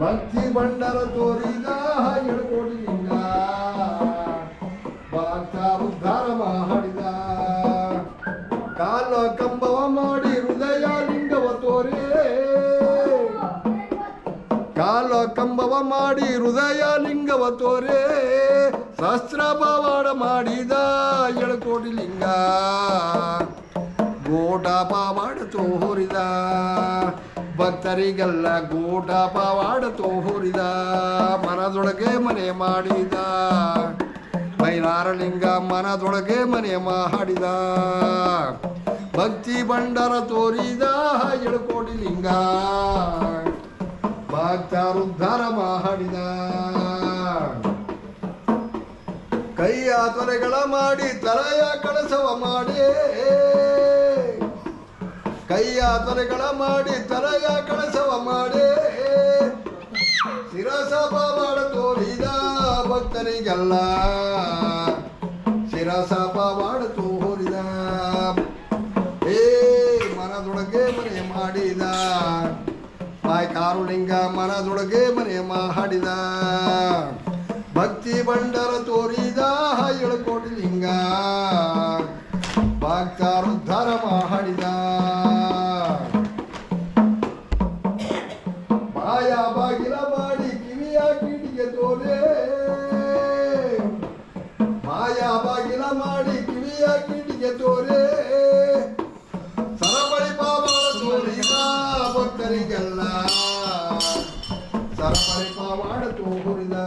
ಭಕ್ತಿ ಬಂಡರ ತೋರಿದ ಎಡಕೋಡಿ ಲಿಂಗ ಭಕ್ತ ಉದ್ಧಾರ ಮಾಡಿದ. ಕಾಲ ಕಂಬವ ಮಾಡಿ ಹೃದಯ ಲಿಂಗವ ತೋರಿ. ಕಾಲ ಕಂಬವ ಮಾಡಿ ಹೃದಯ ಲಿಂಗವ ತೋರೆ. ಸಹಸ್ರ ಪವಾಡ ಮಾಡಿದ ಎಳಕೋಟಿ ಲಿಂಗ. ಗೋಟ ಪವಾಡ ತೋರಿದ. ಭಕ್ತರಿಗೆಲ್ಲ ಗೂಟ ಪವಾಡ ತೋರಿದ, ಮನದೊಳಗೆ ಮನೆ ಮಾಡಿದ. ಮೈನಾರಲಿಂಗ ಮನದೊಳಗೆ ಮನೆ ಮಾಡಿದ. ಭಕ್ತಿ ಬಂಡರ ತೋರಿದ ಎಳಕೋಟಿ ಲಿಂಗ ಭಕ್ತರುದ್ಧಾರ ಮಾಡಿದ. ಕೈಯ ತೊರೆಗಳ ಮಾಡಿ, ತಲೆಯ ಕಳಸವ ಮಾಡಿ. ಕೈಯ ತೊರೆಗಳ ಮಾಡಿ ತಲೆಯ ಕಳಸವ ಮಾಡಿ. ಶಿರಸ ಮಾಡ ತೋರಿದ ಭಕ್ತರಿಗೆಲ್ಲ ಶಿರಸ ಮಾಡ ತೋರಿದ ಏ, ಮನದೊಳಗೆ ಮನೆ ಮಾಡಿದ. ಬಾಯ್ ಕಾರುಲಿಂಗ ಮನದೊಳಗೆ ಮನೆ ಮಾಡಿದ. ಭಕ್ತಿ ಬಂಡರ ತೋರಿದ ಹೇಳ್ಕೊಡಿ ಲಿಂಗ ಬಾಯ ಬಾಗಿಲ ಮಾಡಿ ಕಿವಿಯ ಕಿಟಿಗೆ ತೋರೆ ಬಾಯ ಬಾಗಿಲ ಮಾಡಿ ಕಿವಿಯ ಕಿಟಿಗೆ ತೋರೆ ಸರಪಳಿ ಪಾವಳ ತೋರಿದ ಭಕ್ತರಿಗೆಲ್ಲ. ಸರಪಳಿ ಪಾವಾಡ ತೋರಿದ